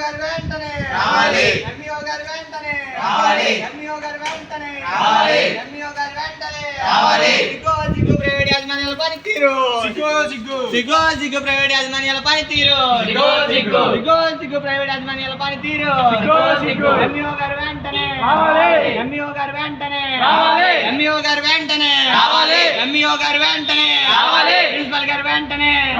గారు వెంటనే. రావాలి. ఎంఈఓ గారు వెంటనే. రావాలి. ఎంఈఓ గారు వెంటనే. రావాలి. ఎంఈఓ గారు వెంటనే. రావాలి. సిగ్గో సిగ్గు ప్రైవేట్ యాజమాన్యాల పని తీరు సిగ్గో సిగ్గు. సిగ్గో సిగ్గు ప్రైవేట్ యాజమాన్యాల పని తీరు సిగ్గో. సిగ్గు సిగ్గో సిగ్గు ఎంఈఓ గారు వెంటనే. ఎంఈఓ గారు వెంటనే. ఎంఈఓ గారు వెంటనే. ప్రిన్సిపల్ గారు వెంటనే.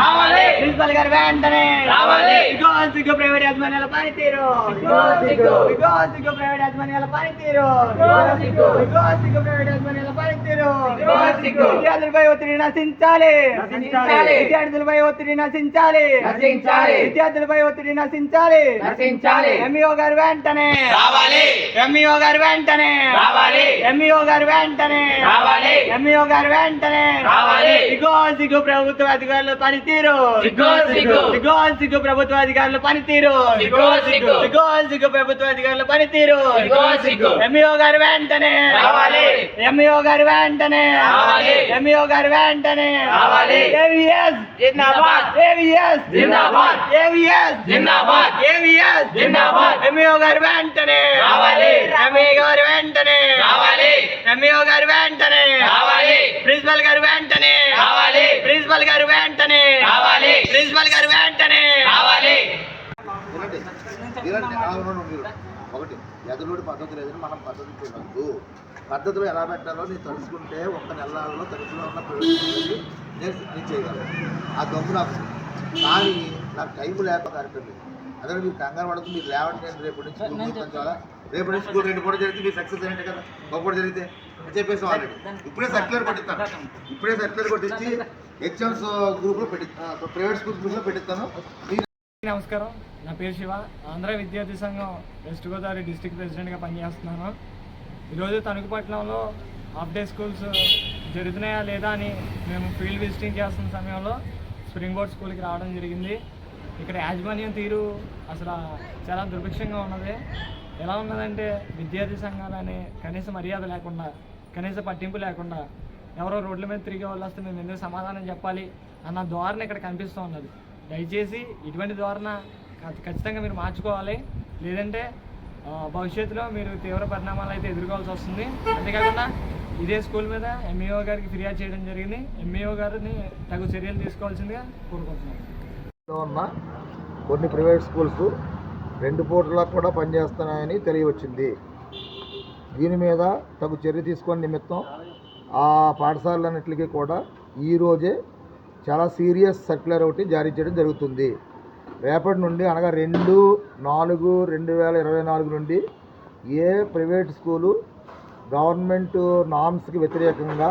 ప్రిన్సిపల్ గారు వెంటనే రావాలి. సిగ్గు సిగ్గు ప్రైవేట్ యాజమాన్యాల పనితీరు సిగ్గు, సిగ్గు. సిగ్గు సిగ్గు ప్రైవేట్ యాజమాన్యాల పనితీరు సిగ్గు, సిగ్గు. సిగ్గు సిగ్గు ప్రైవేట్ యాజమాన్యాల పనితీరు సిగ్గు, సిగ్గు. విద్యార్థులపై ఒత్తిడి నశించాలి నశించాలి. విద్యార్థులపై ఒత్తిడి నశించాలి నశించాలి. విద్యార్థులపై ఒత్తిడి నశించాలి నశించాలి. ఎంఈఓ గారు వెంటనే రావాలి. ఎంఈఓ గారు వెంటనే రావాలి. ఎంఈఓ గారు వెంటనే రావాలి. ఎంఈఓ గారు వెంటనే రావాలి. సిగ్గు సిగ్గు ప్రభుత్వ అధికారుల పనితీరు సిగ్గు, సిగ్గు. సిగ్గు ప్రభుత్వ అధికారుల పనితీరు సిగ్గు, సిగ్గు. ప్రభుత్వ అధికారుల పనితీరు. ఎంఈఓ గారు వెంటనే. ఎంఈఓ గారు వెంటనే. ఎంఈఓ గారు వెంటనే. ఏవిఎస్ జిందాబాద్. ఏవిఎస్ జిందాబాద్. ఏవిఎస్ జిందాబాద్. ఏవిఎస్ జిందాబాద్. ఎంఈఓ గారు వెంటనే. ఎంఈఓ గారు వెంటనే. ఎంఈఓ గారు వెంటనే. ప్రిన్సిపల్ గారు వెంటనే. ప్రిన్సిపల్ గారు వెంటనే. ప్రిన్సిపల్ గారు వెంటనే రావాలి. ఒకటి. ఎదురుడి పద్ధతి లేదని మనం పద్ధతి చూడద్దు పద్ధతులు ఎలా పెట్టాలో నేను తెలుసుకుంటే ఒక్క నెలలో తరచులో ఉన్న ప్రవేశించి నేను చేయగలను. ఆ దమ్ము నాకు కానీ నాకు టైం లేక కార్యక్రమం అదే మీరు కంగారు పడుతుంది మీరు లేవండి నేను రేపు నుంచి స్కూల్ పంపించాలా రేపు నుంచి స్కూల్ రెండు పూట జరిగితే మీరు సక్సెస్ అయినట్టే కదా? ఒక పూట జరిగితే? అని చెప్పేసి ఆల్రెడీ. ఇప్పుడే సర్క్యులర్ కొట్టిస్తాను. ఇప్పుడే సర్క్యులర్ కొట్టించి ఎగ్జామ్స్ గ్రూప్లో పెట్టి ప్రైవేట్ స్కూల్ గ్రూప్లో పెట్టిస్తాను. నమస్కారం. నా పేరు శివ. ఆంధ్ర విద్యార్థి సంఘం వెస్ట్ గోదావరి డిస్టిక్ ప్రెసిడెంట్గా పనిచేస్తున్నాను. ఈరోజు తణుకుపట్నంలో హాఫ్ డే స్కూల్స్ జరుగుతున్నాయా లేదా అని మేము ఫీల్డ్ విజిటింగ్ చేస్తున్న సమయంలో స్ప్రింగ్ బోర్డ్ స్కూల్కి రావడం జరిగింది. ఇక్కడ యాజమాన్యం తీరు అసలు చాలా దుర్భిక్షంగా ఉన్నది. ఎలా ఉన్నదంటే విద్యార్థి సంఘాలని కనీస మర్యాద లేకుండా కనీస పట్టింపు లేకుండా ఎవరో రోడ్ల మీద తిరిగే వాళ్ళు వస్తే మేము ఎందుకు సమాధానం చెప్పాలి అన్న ధోరణ ఇక్కడ కనిపిస్తూ ఉన్నది. దయచేసి ఇటువంటి ధోరణ ఖచ్చితంగా మీరు మార్చుకోవాలి. లేదంటే భవిష్యత్తులో మీరు తీవ్ర పరిణామాలు అయితే ఎదుర్కోవాల్సి వస్తుంది. అంతేకాకుండా ఇదే స్కూల్ మీద ఎంఈఓ గారికి ఫిర్యాదు చేయడం జరిగింది. ఎంఈఓ గారిని తగు చర్యలు తీసుకోవాల్సిందిగా కోరుకుంటున్నాను. ఉన్న కొన్ని ప్రైవేట్ స్కూల్స్ రెండు పూటలా కూడా పనిచేస్తున్నాయని తెలియవచ్చింది. దీని మీద తగు చర్య తీసుకునే నిమిత్తం ఆ పాఠశాలన్నింటికి కూడా ఈరోజే చాలా సీరియస్ సర్క్యులర్ ఒకటి జారీ చేయడం జరుగుతుంది. రేపటి నుండి అనగా రెండు నాలుగు రెండు వేల ఇరవై నాలుగు నుండి ఏ ప్రైవేట్ స్కూలు గవర్నమెంట్ నామ్స్కి వ్యతిరేకంగా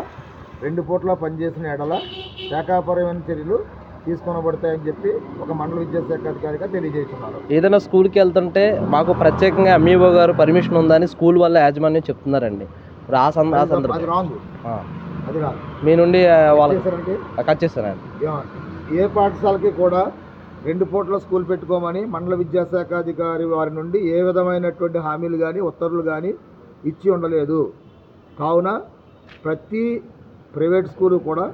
రెండు పూట్ల పనిచేసిన ఎడల శాఖాపరమైన చర్యలు తీసుకొనబడతాయని చెప్పి ఒక మండల విద్యాశాఖ అధికారిగా తెలియజేస్తున్నారు. ఏదైనా స్కూల్కి వెళ్తుంటే మాకు ప్రత్యేకంగా ఎంఈఓ గారు పర్మిషన్ ఉందని స్కూల్ వాళ్ళ యాజమాన్యం చెప్తున్నారండి. ఇప్పుడు ఆ సంద ఆ అది సందర్భం రాంగ్. ఆ. అది రాంగ్. మీ నుండి వాళ్ళ కట్ ఏ పాఠశాలకి కూడా రెండు పూట్ల స్కూల్ పెట్టుకోమని మండల విద్యాశాఖ అధికారి వారి నుండి ఏ విధమైనటువంటి హామీలు కానీ ఉత్తర్వులు కానీ ఇచ్చి ఉండలేదు. కావున ప్రతి ప్రైవేట్ స్కూలు కూడా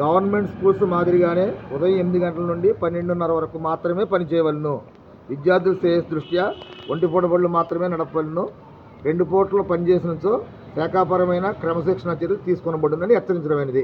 గవర్నమెంట్ స్కూల్స్ మాదిరిగానే ఉదయం ఎనిమిది గంటల నుండి పన్నెండున్నర వరకు మాత్రమే పనిచేయవలను. విద్యార్థుల శ్రేయస్ దృష్ట్యా ఒంటి పూట మాత్రమే నడపవలను. రెండు పూటలు పనిచేసినచో శాఖాపరమైన క్రమశిక్షణ చర్యలు తీసుకొనబడునని హెచ్చరించడమైనది.